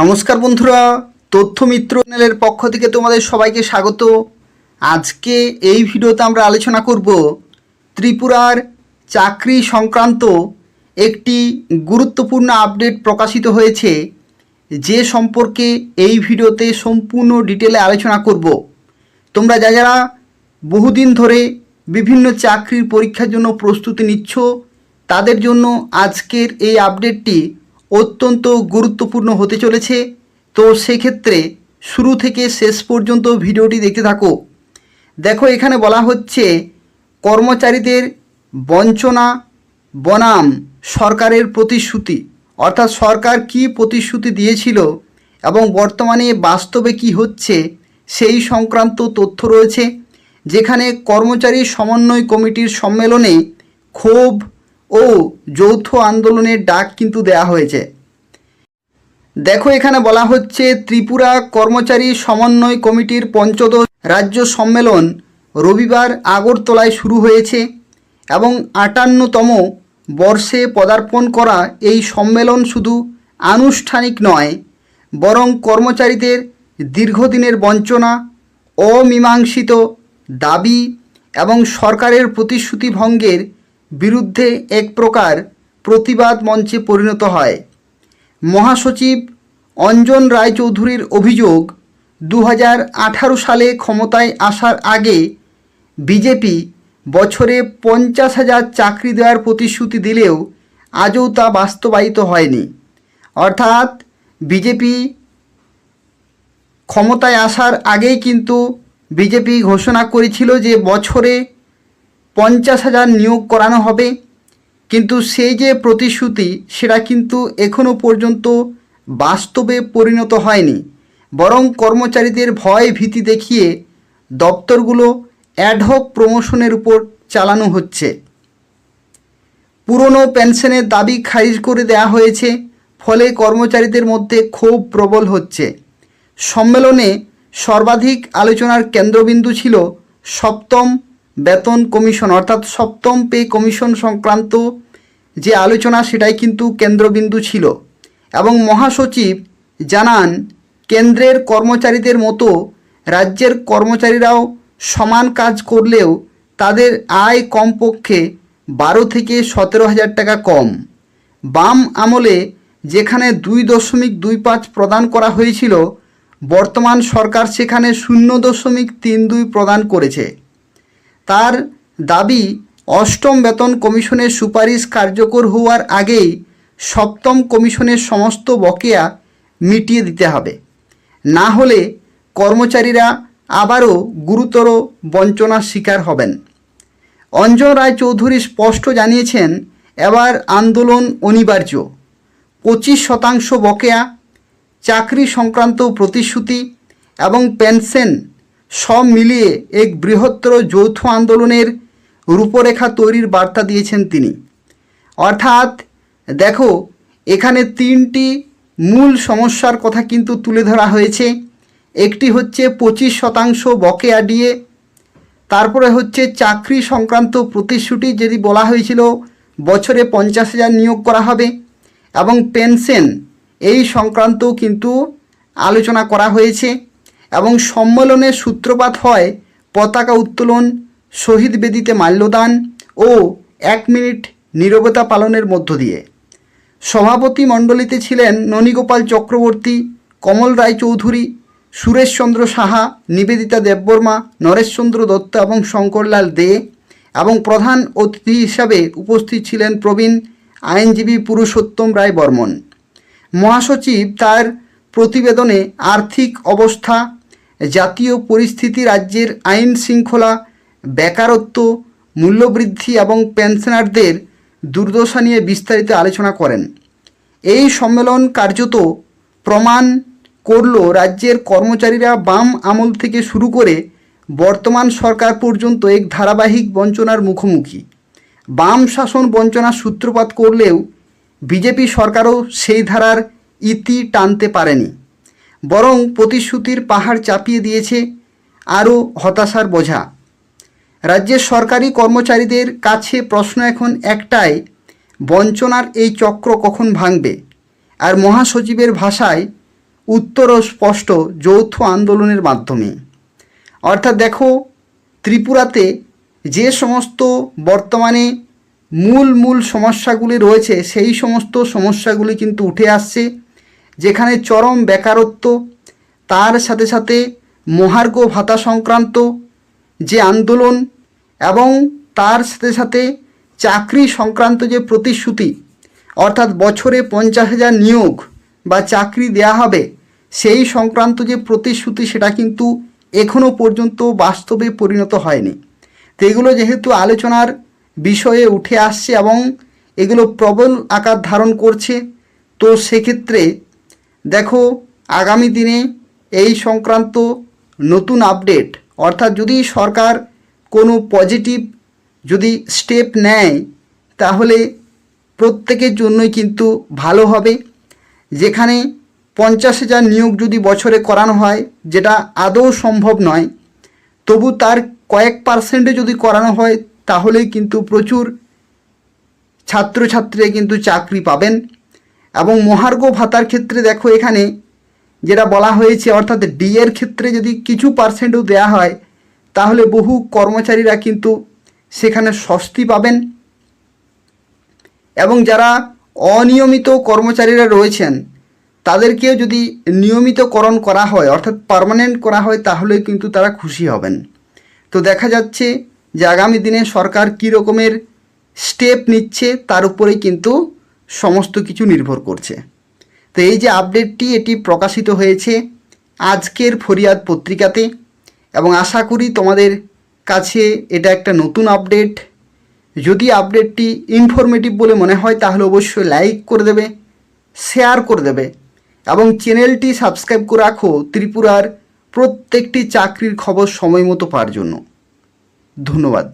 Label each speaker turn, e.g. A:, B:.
A: নমস্কার বন্ধুরা, তথ্যমিত্র চ্যানেলের পক্ষ থেকে তোমাদের সবাইকে স্বাগত। আজকে এই ভিডিওতে আমরা আলোচনা করব ত্রিপুরার চাকরি সংক্রান্ত একটি গুরুত্বপূর্ণ আপডেট প্রকাশিত হয়েছে, যে সম্পর্কে এই ভিডিওতে সম্পূর্ণ ডিটেলে আলোচনা করব। তোমরা যা যারা বহুদিন ধরে বিভিন্ন চাকরির পরীক্ষার জন্য প্রস্তুতি নিচ্ছ, তাদের জন্য আজকের এই আপডেটটি অত্যন্ত গুরুত্বপূর্ণ হতে চলেছে। তো সেক্ষেত্রে শুরু থেকে শেষ পর্যন্ত ভিডিওটি দেখতে থাকো। দেখো, এখানে বলা হচ্ছে, কর্মচারীদের বঞ্চনা বনাম সরকারের প্রতিশ্রুতি। অর্থাৎ সরকার কি প্রতিশ্রুতি দিয়েছিল এবং বর্তমানে বাস্তবে কি হচ্ছে, সেই সংক্রান্ত তথ্য রয়েছে। যেখানে কর্মচারী সমন্বয় কমিটির সম্মেলনে ক্ষোভ ও যৌথ আন্দোলনের ডাক কিন্তু দেয়া হয়েছে। দেখো, এখানে বলা হচ্ছে ত্রিপুরা কর্মচারী সমন্বয় কমিটির পঞ্চদশ রাজ্য সম্মেলন রবিবার আগরতলায় শুরু হয়েছে এবং আটান্নতম বর্ষে পদার্পণ করা এই সম্মেলন শুধু আনুষ্ঠানিক নয়, বরং কর্মচারীদের দীর্ঘদিনের বঞ্চনা, অমীমাংসিত দাবি এবং সরকারের প্রতিশ্রুতি ভঙ্গের বিরুদ্ধে এক প্রকার প্রতিবাদ মঞ্চে পরিণত হয়। মহাসচিব অঞ্জন রায়চৌধুরীর অভিযোগ দু হাজার আঠারো সালে ক্ষমতায় আসার আগে বিজেপি বছরে পঞ্চাশ হাজার চাকরি দেওয়ার প্রতিশ্রুতি দিলেও আজও তা বাস্তবায়িত হয়নি। অর্থাৎ বিজেপি ক্ষমতায় আসার আগেই কিন্তু বিজেপি ঘোষণা করেছিল যে বছরে পঞ্চাশ হাজার নিয়োগ করানো হবে। কিন্তু সেই যে প্রতিশ্রুতি, সেটা কিন্তু এখনও পর্যন্ত বাস্তবে পরিণত হয়নি। বরং কর্মচারীদের ভয় ভীতি দেখিয়ে দপ্তরগুলো অ্যাডহক প্রমোশনের উপর চালানো হচ্ছে। পুরনো পেনশনের দাবি খারিজ করে দেয়া হয়েছে, ফলে কর্মচারীদের মধ্যে ক্ষোভ প্রবল হচ্ছে। সম্মেলনে সর্বাধিক আলোচনার কেন্দ্রবিন্দু ছিল সপ্তম বেতন কমিশন, অর্থাৎ সপ্তম পে কমিশন সংক্রান্ত যে আলোচনা, সেটাই কিন্তু কেন্দ্রবিন্দু ছিল। এবং মহাসচিব জানান, কেন্দ্রের কর্মচারীদের মতো রাজ্যের কর্মচারীরাও সমান কাজ করলেও তাদের আয় কমপক্ষে বারো থেকে সতেরো হাজার টাকা কম। বাম আমলে যেখানে দুই দশমিক দুই পাঁচ প্রদান করা হয়েছিল, বর্তমান সরকার সেখানে শূন্য দশমিক তিন দুই প্রদান করেছে। তার দাবি, অষ্টম বেতন কমিশনের সুপারিশ কার্যকর হওয়ার আগেই সপ্তম কমিশনের সমস্ত বকেয়া মিটিয়ে দিতে হবে। না হলে কর্মচারীরা আবারও গুরুতর বঞ্চনার শিকার হবেন। অঞ্জন রায় চৌধুরী স্পষ্ট জানিয়েছেন, এবার আন্দোলন অনিবার্য। পঁচিশ শতাংশ বকেয়া, চাকরি সংক্রান্ত প্রতিশ্রুতি এবং পেনশন সব মিলিয়ে এক বৃহত্তর যৌথ আন্দোলনের রূপরেখা তৈরির বার্তা দিয়েছেন তিনি। অর্থাৎ, দেখো, এখানে তিনটি মূল সমস্যার কথা কিন্তু তুলে ধরা হয়েছে। একটি হচ্ছে পঁচিশ শতাংশ বকেয়া দিয়ে তারপরে হচ্ছে চাকরি সংক্রান্ত প্রতিশ্রুতি যদি বলা হয়েছিল, বছরে পঞ্চাশ হাজার নিয়োগ করা হবে এবং পেনশন এই সংক্রান্ত কিন্তু আলোচনা করা হয়েছে। এবং সম্মেলনের সূত্রপাত হয় পতাকা উত্তোলন, শহীদ বেদিতে মাল্যদান ও এক মিনিট নীরবতা পালনের মধ্য দিয়ে। সভাপতি মণ্ডলীতে ছিলেন ননীগোপাল চক্রবর্তী, কমল রায় চৌধুরী সুরেশচন্দ্র সাহা, নিবেদিতা দেববর্মা, নরেশচন্দ্র দত্ত এবং শঙ্করলাল দে এবং প্রধান অতিথি হিসাবে উপস্থিত ছিলেন প্রবীণ আইনজীবী পুরুষোত্তম রায় বর্মন মহাসচিব তার প্রতিবেদনে আর্থিক অবস্থা জাতীয় পরিস্থিতি রাজ্যের আইন শৃঙ্খলা, বেকারত্ব, মূল্যবৃদ্ধি এবং পেনশনারদের দুর্দশা নিয়ে বিস্তারিত আলোচনা করেন। এই সম্মেলন কার্যত প্রমাণ করল রাজ্যের কর্মচারীরা বাম আমল থেকে শুরু করে বর্তমান সরকার পর্যন্ত এক ধারাবাহিক বঞ্চনার মুখোমুখি। বাম শাসন বঞ্চনার সূত্রপাত করলেও বিজেপি সরকারও সেই ধারার ইতি টানতে পারেনি। বরং প্রতিশ্রুতির পাহাড় চাপিয়ে দিয়েছে আরও হতাশার বোঝা। রাজ্যের সরকারি কর্মচারীদের কাছে প্রশ্ন এখন একটাই, বঞ্চনার এই চক্র কখন ভাঙবে? আর মহাসচিবের ভাষায় উত্তরও স্পষ্ট যৌথ আন্দোলনের মাধ্যমে। অর্থাৎ দেখো, ত্রিপুরাতে যে সমস্ত বর্তমানে মূল মূল সমস্যাগুলি রয়েছে, সেই সমস্ত সমস্যাগুলি কিন্তু উঠে আসছে। যেখানে চরম বেকারত্ব, তার সাথে সাথে মহার্ঘ ভাতা সংক্রান্ত যে আন্দোলন এবং তার সাথে সাথে চাকরি সংক্রান্ত যে প্রতিশ্রুতি, অর্থাৎ বছরে পঞ্চাশ হাজার নিয়োগ বা চাকরি দেয়া হবে, সেই সংক্রান্ত যে প্রতিশ্রুতি সেটা কিন্তু এখনও পর্যন্ত বাস্তবে পরিণত হয়নি। তো এগুলো যেহেতু আলোচনার বিষয়ে উঠে আসছে এবং এগুলো প্রবল আকার ধারণ করছে, তো সেক্ষেত্রে দেখো, আগামী দিনে এই সংক্রান্ত নতুন আপডেট, অর্থাৎ যদি সরকার কোনো পজিটিভ যদি স্টেপ নেয়, তাহলে প্রত্যেকের জন্যই কিন্তু ভালো হবে। যেখানে পঞ্চাশ হাজার নিয়োগ যদি বছরে করানো হয়, যেটা আদৌ সম্ভব নয়, তবু তার কয়েক পার্সেন্টে যদি করানো হয়, তাহলেই কিন্তু প্রচুর ছাত্রছাত্রীরা কিন্তু চাকরি পাবেন। এবং মহার্ঘ ভাতার ক্ষেত্রে দেখো এখানে যেটা বলা হয়েছে, অর্থাৎ ডি এর ক্ষেত্রে যদি কিছু পার্সেন্টও দেওয়া হয়, তাহলে বহু কর্মচারীরা কিন্তু সেখানে স্বস্তি পাবেন। এবং যারা অনিয়মিত কর্মচারীরা রয়েছেন, তাদেরকেও যদি নিয়মিতকরণ করা হয়, অর্থাৎ পার্মানেন্ট করা হয়, তাহলে কিন্তু তারা খুশি হবেন। তো দেখা যাচ্ছে যে আগামী দিনে সরকার কী রকমের স্টেপ নিচ্ছে, তার উপরেই কিন্তু সমস্ত কিছু নির্ভর করছে। তো এই যে আপডেটটি, এটি প্রকাশিত হয়েছে আজকের ফরিয়াদ পত্রিকাতে এবং আশা করি তোমাদের কাছে এটা একটা নতুন আপডেট। যদি আপডেটটি ইনফরমেটিভ বলে মনে হয়, তাহলে অবশ্যই লাইক করে দেবে শেয়ার করে দেবে এবং চ্যানেলটি সাবস্ক্রাইব করে রাখো ত্রিপুরার প্রত্যেকটি চাকরির খবর সময় মতো পাওয়ার জন্য। ধন্যবাদ।